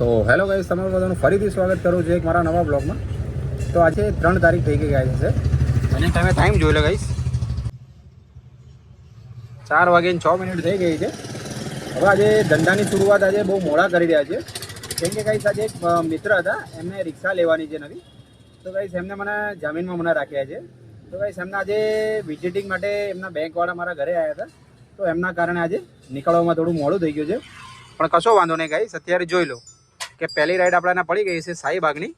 તો hello guys, તમારું બધાનું ફરીથી સ્વાગત કરું છું એક મારા નવા બ્લોગમાં. તો આજે ત્રણ તારીખ થઈ ગઈ ગયા છે. અને તમે ટાઈમ જોઈ લો ગાઈસ. ચાર વાગીને છ મિનિટ થઈ ગઈ છે. હવે આજે ધંધાની શરૂઆત આજે બહુ મોડા કરી રહ્યા છે. કેમ કે ગાઈસ, આજે એક મિત્ર હતા, એમને રિક્ષા લેવાની છે નવી. તો ગાઈસ, એમને મને જામીનમાં મને રાખ્યા છે. તો ગાઈસ, એમના આજે વિઝિટિંગ માટે એમના બેંકવાળા મારા ઘરે આવ્યા હતા. તો એમના કારણે આજે નીકળવામાં થોડું મોડું થઈ ગયું છે. પણ કશો વાંધો નહીં ગાઈસ, અત્યારે જોઈ લો. કે પહેલી રાઈડ આપણાને પડી ગઈ છે શાહીબાગની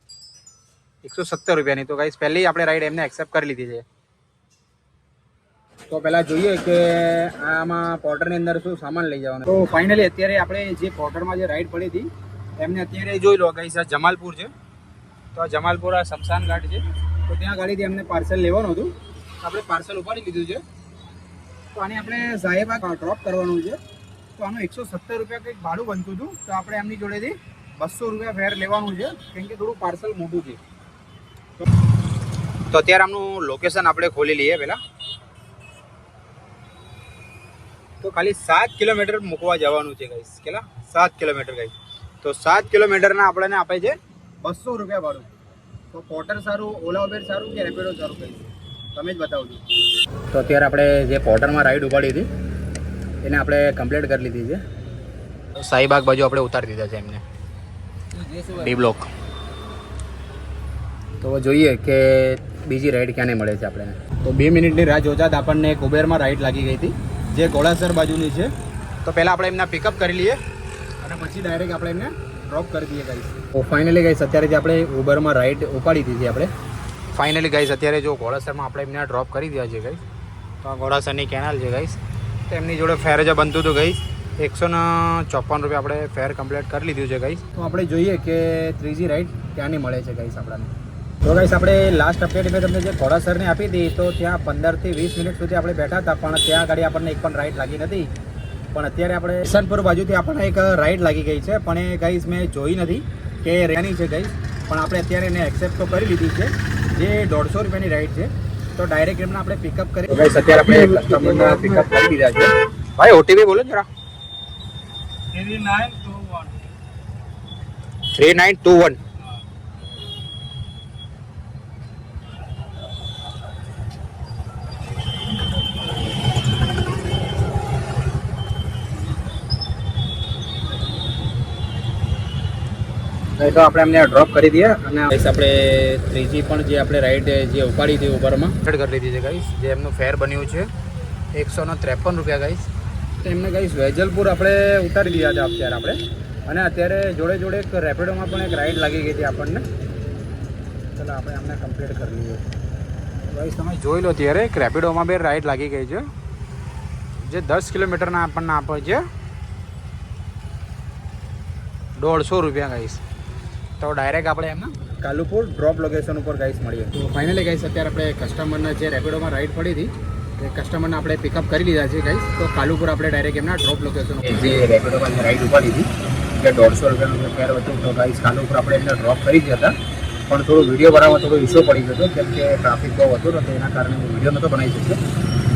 એકસો સત્તર રૂપિયાની. તો ગાઈસ પહેલી આપણે રાઈડ એમને એક્સેપ્ટ કરી લીધી છે. તો પહેલાં જોઈએ કે આમાં પોર્ટરની અંદર શું સામાન લઈ જવાનું. તો ફાઇનલી અત્યારે આપણે જે પોર્ટરમાં જે રાઈડ પડી હતી, એમને અત્યારે જોઈ લો ગાઈસ આ જમાલપુર છે. તો આ જમાલપુર આ શમશાન ઘાટ છે. તો ત્યાં ગાડીથી એમને પાર્સલ લેવાનું હતું. આપણે પાર્સલ ઉપાડી લીધું છે. તો આને આપણે સાહેબાગ ડ્રોપ કરવાનું છે. તો આનું એકસો સત્તર રૂપિયા કંઈક ભાડું બનતું હતું. તો આપણે એમની જોડેથી બસો રૂપિયા ફેર લેવાનું છે કેમ કે થોડું પાર્સલ મોટું છે. તો અત્યારે આમનું લોકેશન આપણે ખોલી લઈએ પહેલાં. તો ખાલી સાત કિલોમીટર મૂકવા જવાનું છે ગાઈસ કેટલા? સાત કિલોમીટર ગાઈસ તો સાત કિલોમીટરના આપણને આપે છે બસો રૂપિયા ભાડું. તો પોર્ટર સારું ઓલા ઉબેર સારું કે રેપિડો સારું કહીશ તમે જ બતાવજો. તો અત્યારે આપણે જે પોર્ટરમાં રાઈડ ઉપાડી હતી એને આપણે કમ્પ્લીટ કરી લીધી છે. સાઈબાગ બાજુ આપણે ઉતારી દીધા છે એમને. D block. તો જોઈએ કે બીજી રાઈડ ક્યાંને મળે છે આપણે તો બે મિનિટની રાહ જોતા જ આપણને એક ઉબેરમાં રાઈડ લાગી ગઈ હતી જે ઘોડાસર બાજુની છે. તો પહેલાં આપણે એમના પિકઅપ કરી લઈએ અને પછી ડાયરેક્ટ આપણે એમને ડ્રોપ કરી દઈએ ગાઈસ તો ફાઇનલી ગાઈસ અત્યારે જે આપણે ઉબરમાં રાઈડ ઉપાડી દીધી આપણે. ફાઇનલી ગાઈસ અત્યારે જો ઘોડાસરમાં આપણે એમને ડ્રોપ કરી દીધા છે ગાઈસ તો આ ઘોડાસરની કેનાલ છે ગાઈસ તો એમની જોડે ફેર જે બનતું હતું ગાઈસ એકસો ને ચોપન રૂપિયા આપણે ફેર કમ્પ્લીટ કરી લીધું છે ગાઈસ તો આપણે જોઈએ કે ત્રીજી રાઈડ ક્યાંની મળે છે ગાઈસ આપણને. તો ગાઈસ આપણે લાસ્ટ અપડેટ મેં તમને જે ઘોડાસરને આપી હતી તો ત્યાં પંદરથી વીસ મિનિટ સુધી આપણે બેઠા હતા પણ ત્યાં આગળ આપણને એક પણ રાઈડ લાગી નથી. પણ અત્યારે આપણે કિશનપુર બાજુથી આપણને એક રાઈડ લાગી ગઈ છે પણ એ ગાઈસ મેં જોઈ નથી કે એ રેની છે ગાઈસ પણ આપણે અત્યારે એને એક્સેપ્ટ તો કરી લીધી છે. જે દોઢસો રૂપિયાની રાઈડ છે તો ડાયરેક્ટ એમને આપણે પિકઅપ કરી અત્યારે આપણે કસ્ટમરના પિકઅપ કરી દીધા છે. ભાઈ ઓટીપી બોલો જરા. થ્રી નાઇન ટુ વન નહીં તો આપણે એમને ડ્રોપ કરી દઈએ અને ગાઈસ આપણે ત્રીજી પણ જે આપણે રાઈડ જે ઉપાડી હતી ઉબરમાં કરી લીધી છે ગાઈસ જે એમનું ફેર બન્યું છે એકસો ને ત્રેપન રૂપિયા ગાઈસ એમને કહીશ, વેજલપુર આપણે ઉતારી દીધા હતા અત્યારે આપણે. અને અત્યારે જોડે જોડે એક રેપિડોમાં પણ એક રાઈડ લાગી ગઈ હતી આપણને. ચાલો, આપણે અમને કમ્પ્લીટ કરી લઈએ. ભાઈ, તમે જોઈ લો ત્યારે એક રેપિડોમાં બે રાઈડ લાગી ગઈ છે. જે દસ કિલોમીટરના આપણને આપે છે. દોઢસો રૂપિયા ગાઈશ તો ડાયરેક્ટ આપણે એમના કાલુપુર ડ્રોપ લોકેશન ઉપર ગાઈસ મળીએ. તો ફાઇનલી ગાઈસ અત્યારે આપણે કસ્ટમરના જે રેપિડોમાં રાઈડ પડી હતી કસ્ટમરને આપણે પિકઅપ કરી લીધા છે ગાઈસ તો કાલુપુર આપણે ડાયરેક્ટ એમના ડ્રોપ લોકેશન જે રેપિડોમાં જે રાઈડ ઉપાડી હતી કે દોઢસો રૂપિયાનું જે ફેર હતું તો ગાઈસ કાલુપુર આપણે એમને ડ્રોપ કરી જ હતા. પણ થોડો વીડિયો બનાવવા થોડો ઇસ્યુ પડી ગયો હતો કેમ કે ટ્રાફિક બહુ હતો ને તો એના કારણે હું વીડિયો નહોતો બનાવી શક્યો.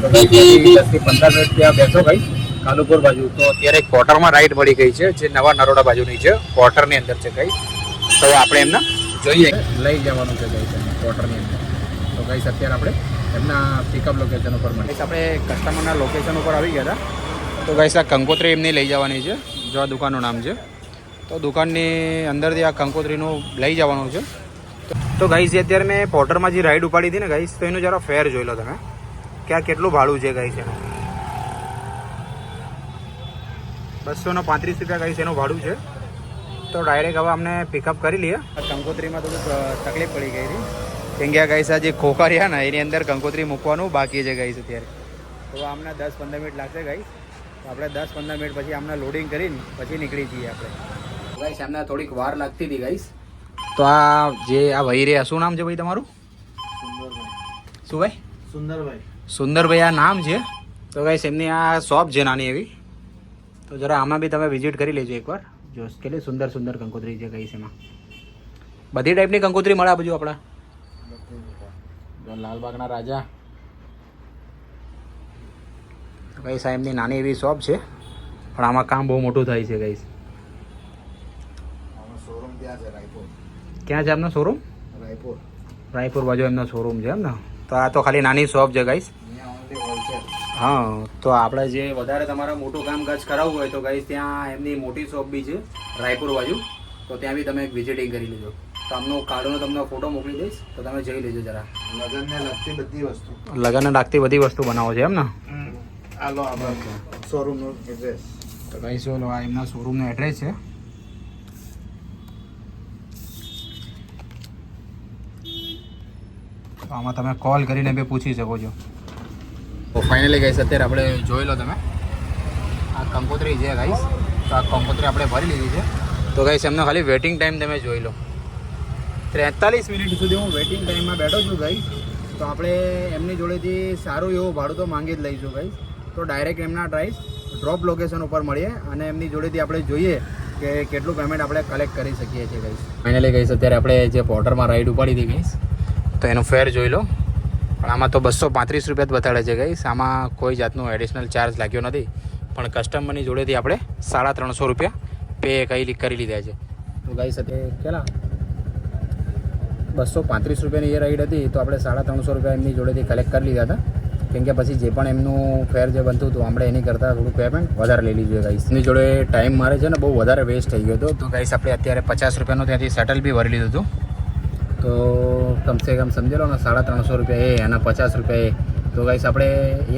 તો ગાઈસ દસથી પંદર મિનિટ ત્યાં બેઠો ગાઈસ કાલુપુર બાજુ. તો અત્યારે એક ક્વાર્ટરમાં રાઈડ મળી ગઈ છે જે નવા નરોડા બાજુની છે ક્વાર્ટરની અંદર છે ગાઈસ તો આપણે એમને જોઈએ. લઈ જવાનું છે ગાઈસ ક્વાર્ટરની અંદર. તો ગાઈસ અત્યારે આપણે એમના પિકઅપ લોકેશન ઉપર મળીએ આપણે કસ્ટમરના લોકેશન ઉપર આવી ગયા હતા. તો ગાઈસ આ કંકોત્રી એમની લઈ જવાની છે. જો આ દુકાનનું નામ છે. તો દુકાનની અંદરથી આ કંકોત્રીનું લઈ જવાનું છે. તો ગાઈસ અત્યારે મેં પોર્ટરમાં જે રાઈડ ઉપાડી હતી ને ગાઈસ તો એનું જરા ફેર જોઈ લો તમે. કે આ કેટલું ભાડું છે ગાઈસ એનું. બસો ને પાંત્રીસ રૂપિયા ગાઈસ એનું ભાડું છે. તો ડાયરેક્ટ હવે અમને પિકઅપ કરી લઈએ. કંકોત્રીમાં થોડુંક તકલીફ પડી ગઈ હતી. કેમ કે આ ગાઈસ આ જે ખોખા રહ્યા ને એની અંદર કંકોત્રી મૂકવાનું બાકી છે ગાઈસ અત્યારે. તો આમના દસ પંદર મિનિટ લાગશે ગાઈસ તો આપણે દસ પંદર મિનિટ પછી આમને લોડિંગ કરીને પછી નીકળી જઈએ આપણે. ગાઈસ એમને થોડીક વાર લાગતી હતી ગાઈસ તો આ જે આ વહી રહ્યા શું નામ છે ભાઈ તમારું? શું ભાઈ? સુંદરભાઈ. સુંદરભાઈ આ નામ છે. તો ગાઈસ એમની આ શોપ છે નાની એવી. તો જરા આમાં બી તમે વિઝિટ કરી લેજો એકવાર. જો કેટલી સુંદર સુંદર કંકોત્રી છે ગાઈસ એમાં. બધી ટાઈપની કંકોત્રી મળે આ બાજુ આપણા. જો લાલબાગના રાજા. ભાઈ સાહેબની એમની નાની એવી શોપ છે પણ આમાં કામ બહુ મોટું થાય છે ગાઈસ ત્યાં છે રાયપુર. ક્યાં છે એમનો શોરૂમ રાયપુર. રાયપુર બાજુ એમનો શોરૂમ છે એમ ને તો આ તો ખાલી નાની શોપ છે ગાઈસ હા તો આપણે જે વધારે તમારે મોટું કામકાજ કરાવવું હોય તો ગાઈસ ત્યાં એમની મોટી શોપ બી છે રાયપુર બાજુ. તો ત્યાં બી તમે એક વિઝિટિંગ કરી લેજો. તો આમનો કાર્ડનો તમને ફોટો મોકલી દઈશ તો તમે જઈ લેજો જરા. લગ્નને લગતી બધી વસ્તુ. લગનને લાગતી બધી વસ્તુ બનાવો છે એમ ને? આ લો શોરૂમનું એડ્રેસ તો ગાઈસ લો આ એમના શોરૂમનો એડ્રેસ છે? તો આમાં તમે કોલ કરીને બી પૂછી શકો છો. તો ફાઇનલી ગાઈસ અત્યારે આપણે જોઈ લો તમે. આ કંકોત્રી છે ગાઈસ તો આ કંકોત્રી આપણે ભરી લીધી છે. તો ગાઈસ એમનો ખાલી વેટિંગ ટાઈમ તમે જોઈ લો. ત્રેતાલીસ મિનિટ સુધી હું વેટિંગ ટાઈમમાં બેઠો છું ગાઈસ તો આપણે એમની જોડેથી સારું એવું ભાડું તો માંગી જ લઈશું ભાઈ. તો ડાયરેક્ટ એમના પ્રાઇસ ડ્રોપ લોકેશન ઉપર મળીએ અને એમની જોડેથી આપણે જોઈએ કે કેટલું પેમેન્ટ આપણે કલેક્ટ કરી શકીએ છીએ ભાઈ. ફાઇનલી ગાઈસ અત્યારે આપણે જે પોર્ટરમાં રાઈડ ઉપાડી હતી ગઈશ તો એનો ફેર જોઈ લો. પણ આમાં તો બસો પાંત્રીસ રૂપિયા જ બતાડે છે ગાઈસ આમાં કોઈ જાતનો એડિશનલ ચાર્જ લાગ્યો નથી. પણ કસ્ટમરની જોડેથી આપણે સાડા ત્રણસો રૂપિયા પે કઈ કરી લીધા છે. તો ગાઈસ અત્યારે કેટલા? બસો પાંત્રીસ રૂપિયાની એ રાઈડ હતી, તો આપણે સાડા ત્રણસો રૂપિયા એમની જોડેથી કલેક્ટ કરી લીધા હતા. કેમ કે પછી જે પણ એમનું ફેર જે બનતું હતું, આપણે એની કરતાં થોડું પેમેન્ટ વધારે લઈ લીધું ગાઈસ એની જોડે ટાઈમ મારે છે ને બહુ વધારે વેસ્ટ થઈ ગયો હતો. તો ગાઈસ આપણે અત્યારે પચાસ રૂપિયાનું ત્યાંથી સેટલ બી ભરી લીધું હતું. તો કમસે કમ સમજી લો ને, સાડા ત્રણસો રૂપિયા એ, એના પચાસ રૂપિયા એ. તો ગાઈસ આપણે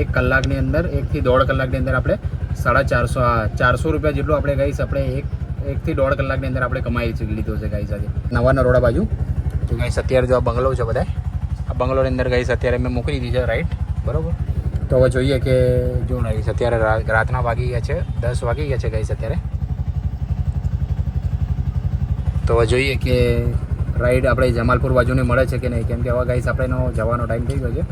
એક કલાકની અંદર, એકથી દોઢ કલાકની અંદર આપણે સાડા ચારસો ચારસો રૂપિયા જેટલું આપણે ગાઈસ આપણે એક, એકથી દોઢ કલાકની અંદર આપણે કમાઈ લીધું છે ગાઈસ આજે. નવા નરોડા બાજુ. તો ગાઈસ અત્યારે જો આ બંગલો છે બધા આ બંગલોની અંદર ગાઈસ અત્યારે મેં મોકલી દીધો રાઈટ બરોબર? તો હવે જોઈએ કે જો ગાઈસ અત્યારે રાતના વાગી ગયા છે, દસ વાગી ગયા છે ગાઈસ અત્યારે. તો હવે જોઈએ કે રાઈડ આપણે જમાલપુર બાજુની મળે છે કે નહીં? કેમ કે હવે ગાઈસ આપણેનો જવાનો ટાઈમ થઈ ગયો છે.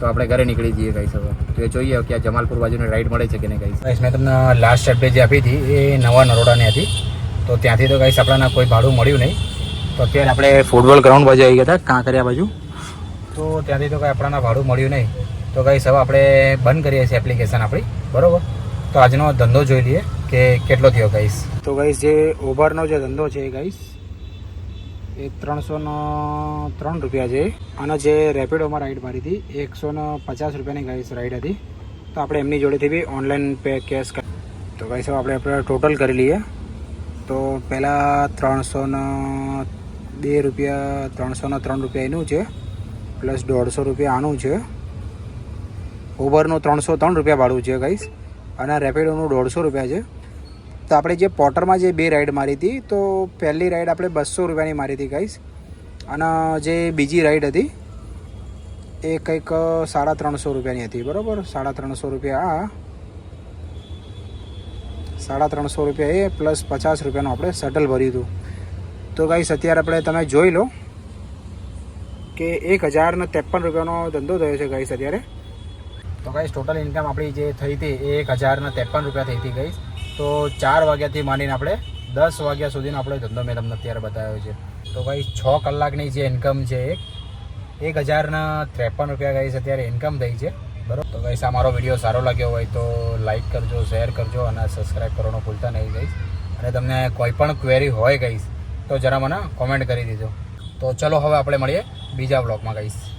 તો આપણે ઘરે નીકળી જઈએ ગાઈસ હવે. તો એ જોઈએ કે આ જમાલપુર બાજુની રાઈડ મળે છે કે નહીં ગાઈસ ગાઈસ મેં તમને લાસ્ટ અપડેટ જે આપી હતી, એ નવા નરોડાની હતી. તો ત્યાંથી તો ગાઈસ આપણને કોઈ ભાડું મળ્યું નહીં. તો અત્યારે આપણે ફૂટબોલ ગ્રાઉન્ડ બાજુ આવી ગયા હતા, કાંકરિયા બાજુ. તો ત્યાંથી તો કાંઈ આપણાના ભાડું મળ્યું નહીં. તો ગાઈસ હવે આપણે બંધ કરીએ છીએ એપ્લિકેશન આપણી, બરાબર? તો આજનો ધંધો જોઈ લઈએ કે કેટલો થયો ગાઈસ તો ગાઈસ જે ઉબરનો જે ધંધો છે એ ગાઈસ એ ત્રણસોનો ત્રણ રૂપિયા છે. અને જે રેપિડોમાં રાઈડ મારી હતી એકસો ને પચાસ રૂપિયાની ગાઈસ રાઈડ હતી. તો આપણે એમની જોડેથી બી ઓનલાઈન પે કેશ તો ગાઈસ આપણે આપણે ટોટલ કરી લઈએ. તો પહેલાં ત્રણસો બે રૂપિયા ત્રણસોના ત્રણ રૂપિયા એનું છે, પ્લસ દોઢસો રૂપિયા આનું છે. ઉબરનું ત્રણસો ત્રણ રૂપિયા ભાડું છે ગાઈસ અને રેપિડોનું દોઢસો રૂપિયા છે. તો આપણે જે પોર્ટરમાં જે બે રાઈડ મારી હતી, તો પહેલી રાઈડ આપણે બસો રૂપિયાની મારી હતી ગાઈસ અને જે બીજી રાઈડ હતી, એ કંઈક સાડા ત્રણસો રૂપિયાની હતી, બરાબર? સાડા ત્રણસો રૂપિયા આ, સાડા ત્રણસો રૂપિયા એ, પ્લસ પચાસ રૂપિયાનું આપણે શટલ ભર્યું હતું. તો ગાઈસ અત્યારે આપણે તમે જોઈ લો કે એક હજારને ત્રેપન રૂપિયાનો ધંધો થયો છે ગાઈસ અત્યારે. તો ગાઈસ ટોટલ ઇન્કમ આપણી જે થઈ હતી એ એક હજારને ત્રેપન રૂપિયા થઈ હતી ગાઈસ તો ચાર વાગ્યાથી માંડીને આપણે દસ વાગ્યા સુધીનો આપણો ધંધો મેં તમને અત્યારે બતાવ્યો છે. તો ગાઈસ છ કલાકની જે ઇન્કમ છે એક એક હજારના ત્રેપન રૂપિયા ગાઈસ અત્યારે ઇન્કમ થઈ છે. બરાબર? તો ગાઈસ આ વીડિયો સારો લાગ્યો હોય તો લાઈક કરજો શેર કરજો અને સબસ્ક્રાઈબ કરવાનું ભૂલતા નહીં ગાઈસ અને તમને કોઈ પણ ક્વેરી હોય ગાઈસ તો જરા મને કોમેન્ટ કરી દેજો. તો ચલો હવે આપણે મળીએ બીજા બ્લોગમાં ગાઈસ